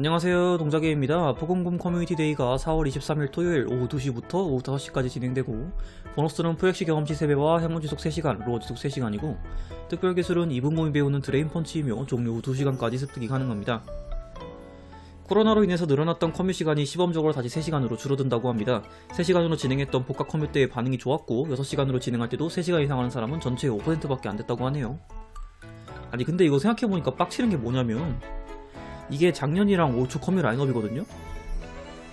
안녕하세요. 동자게입니다. 포공금 커뮤니티 데이가 4월 23일 토요일 오후 2시부터 오후 5시까지 진행되고 보너스는 포획시 경험치 3배와 행운 지속 3시간, 로어 지속 3시간이고 특별 기술은 2분 모임 배우는 드레인 펀치이며 종료 후 2시간까지 습득이 가능합니다. 코로나로 인해서 늘어났던 커뮤 시간이 시범적으로 다시 3시간으로 줄어든다고 합니다. 3시간으로 진행했던 복각 커뮤 때의 반응이 좋았고 6시간으로 진행할 때도 3시간 이상 하는 사람은 전체의 5%밖에 안 됐다고 하네요. 아니 근데 이거 생각해보니까 빡치는 게 뭐냐면 이게 작년이랑 올초 커뮤 라인업이거든요?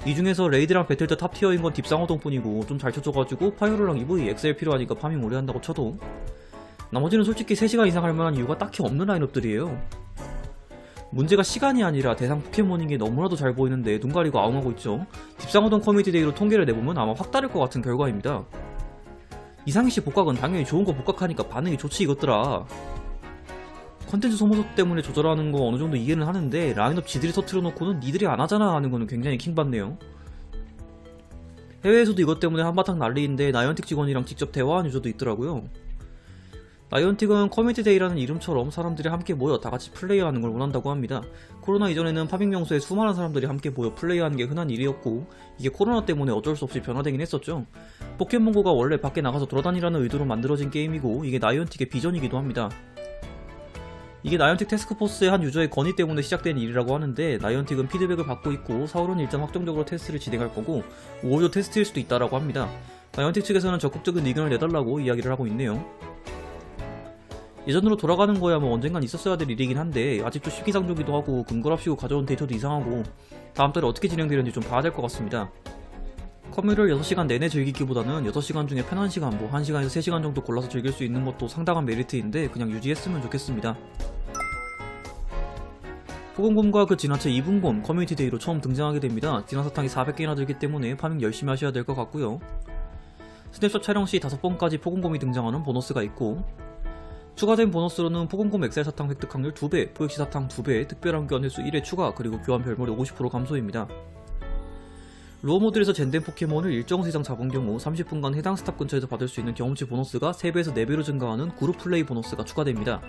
이 중에서 레이드랑 배틀 때 탑티어인 건 딥상어동 뿐이고 좀 잘 쳐줘가지고 파이어롤랑 EV, 엑셀 필요하니까 파밍 오래 한다고 쳐도 나머지는 솔직히 3시간 이상 할 만한 이유가 딱히 없는 라인업들이에요. 문제가 시간이 아니라 대상 포켓몬인 게 너무나도 잘 보이는데 눈 가리고 아웅하고 있죠. 딥상어동 커뮤니티 데이로 통계를 내보면 아마 확 다를 것 같은 결과입니다. 이상희씨 복각은 당연히 좋은 거 복각하니까 반응이 좋지 이것들아 컨텐츠 소모도 때문에 조절하는 거 어느 정도 이해는 하는데 라인업 지들이 터트려 놓고는 니들이 안 하잖아 하는 거는 굉장히 킹받네요. 해외에서도 이것 때문에 한바탕 난리인데 나이언틱 직원이랑 직접 대화한 유저도 있더라고요. 나이언틱은 커뮤니티 데이라는 이름처럼 사람들이 함께 모여 다 같이 플레이하는 걸 원한다고 합니다. 코로나 이전에는 파밍 명소에 수많은 사람들이 함께 모여 플레이하는 게 흔한 일이었고 이게 코로나 때문에 어쩔 수 없이 변화되긴 했었죠. 포켓몬고가 원래 밖에 나가서 돌아다니라는 의도로 만들어진 게임이고 이게 나이언틱의 비전이기도 합니다. 이게 나이언틱 태스크포스의 한 유저의 건의 때문에 시작된 일이라고 하는데 나이언틱은 피드백을 받고 있고 4월은 일단 확정적으로 테스트를 진행할 거고 5월도 테스트일 수도 있다라고 합니다. 나이언틱 측에서는 적극적인 의견을 내달라고 이야기를 하고 있네요. 예전으로 돌아가는 거야 뭐 언젠간 있었어야 될 일이긴 한데 아직도 시기상조기도 하고 근거랍시고 가져온 데이터도 이상하고 다음 달에 어떻게 진행되는지 좀 봐야 될 것 같습니다. 커뮤를 6시간 내내 즐기기보다는 6시간 중에 편한 시간 뭐 1시간에서 3시간 정도 골라서 즐길 수 있는 것도 상당한 메리트인데 그냥 유지했으면 좋겠습니다. 포공곰과 그 지나쳐 2분곰 커뮤니티 데이로 처음 등장하게 됩니다. 진화사탕이 400개나 들기 때문에 파밍 열심히 하셔야 될 것 같고요. 스냅샷 촬영 시 5번까지 포공곰이 등장하는 보너스가 있고 추가된 보너스로는 포공곰 엑셀 사탕 획득 확률 2배, 포획시 사탕 2배, 특별한 교환 횟수 1회 추가, 그리고 교환 별물이 50% 감소입니다. 루어 모드에서 젠된 포켓몬을 일정 수 이상 잡은 경우 30분간 해당 스탑 근처에서 받을 수 있는 경험치 보너스가 3배에서 4배로 증가하는 그룹 플레이 보너스가 추가됩니다.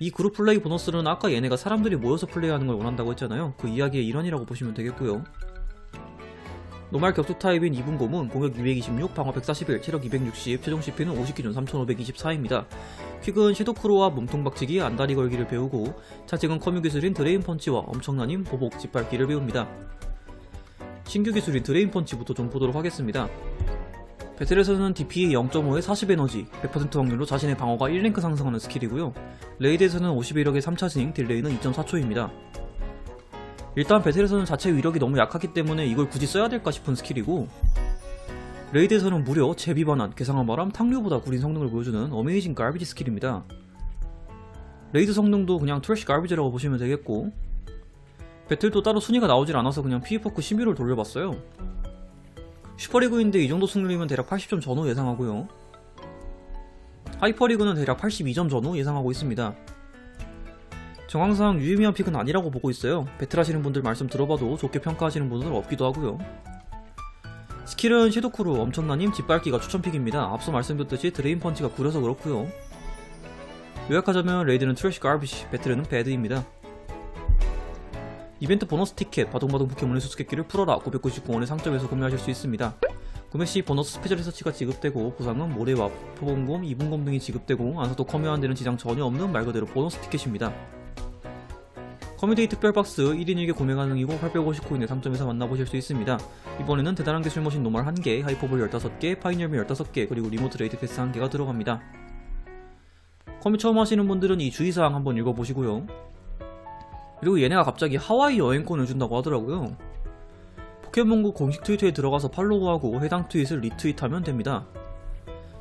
이 그룹 플레이 보너스는 아까 얘네가 사람들이 모여서 플레이하는 걸 원한다고 했잖아요. 그 이야기의 일환이라고 보시면 되겠고요. 노말 격투 타입인 2분곰은 공격 226, 방어 141, 체력 260, 최종 CP는 50기준 3524입니다. 퀵은 섀도크로와 몸통 박치기, 안다리 걸기를 배우고 차직은 커뮤 기술인 드레인 펀치와 엄청난 힘, 보복, 짓밟기를 배웁니다. 신규 기술인 드레인 펀치부터 좀 보도록 하겠습니다. 배틀에서는 DPA 0.5에 40에너지, 100% 확률로 자신의 방어가 1랭크 상승하는 스킬이고요. 레이드에서는 51억의 3차 진행, 딜레이는 2.4초입니다. 일단 배틀에서는 자체 위력이 너무 약하기 때문에 이걸 굳이 써야 될까 싶은 스킬이고 레이드에서는 무려 제비 반환, 개상한 바람, 탕류보다 구린 성능을 보여주는 어메이징 갈비지 스킬입니다. 레이드 성능도 그냥 트래쉬 갈비지라고 보시면 되겠고 배틀도 따로 순위가 나오질 않아서 그냥 피이퍼크 신비를 돌려봤어요. 슈퍼리그인데 이 정도 승률이면 대략 80점 전후 예상하고요. 하이퍼리그는 대략 82점 전후 예상하고 있습니다. 정황상 유의미한 픽은 아니라고 보고 있어요. 배틀하시는 분들 말씀 들어봐도 좋게 평가하시는 분들 없기도 하고요. 스킬은 시도크루 엄청난 힘 짓밟기가 추천픽입니다. 앞서 말씀드렸듯이 드레인 펀치가 구려서 그렇고요. 요약하자면 레이드는 트래쉬 갈비시, 배틀은 배드입니다. 이벤트 보너스 티켓, 바동바동 포켓몬의 수수께끼를 풀어라 999원의 상점에서 구매하실 수 있습니다. 구매 시 보너스 스페셜 리서치가 지급되고 보상은 모래와 포봉곰, 이분곰 등이 지급되고 안사도 커뮤안 되는 지장 전혀 없는 말 그대로 보너스 티켓입니다. 커뮤데이 특별 박스 1인 1개 구매 가능이고 850코인의 상점에서 만나보실 수 있습니다. 이번에는 대단한 기술 머신 노멀 1개, 하이퍼볼 15개, 파이니얼미 15개, 그리고 리모트 레이드 패스 1개가 들어갑니다. 커뮤 처음 하시는 분들은 이 주의사항 한번 읽어보시고요. 그리고 얘네가 갑자기 하와이 여행권을 준다고 하더라고요. 포켓몬고 공식 트위터에 들어가서 팔로우하고 해당 트윗을 리트윗하면 됩니다.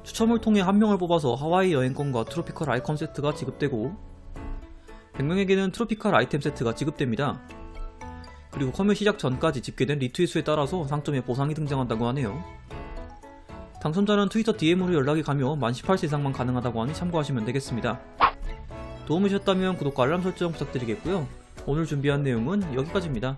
추첨을 통해 한 명을 뽑아서 하와이 여행권과 트로피컬 아이콘 세트가 지급되고 100명에게는 트로피컬 아이템 세트가 지급됩니다. 그리고 커뮤 시작 전까지 집계된 리트윗 수에 따라서 상점에 보상이 등장한다고 하네요. 당첨자는 트위터 DM으로 연락이 가며 만 18세 이상만 가능하다고 하니 참고하시면 되겠습니다. 도움이 되셨다면 구독과 알람 설정 부탁드리겠고요. 오늘 준비한 내용은 여기까지입니다.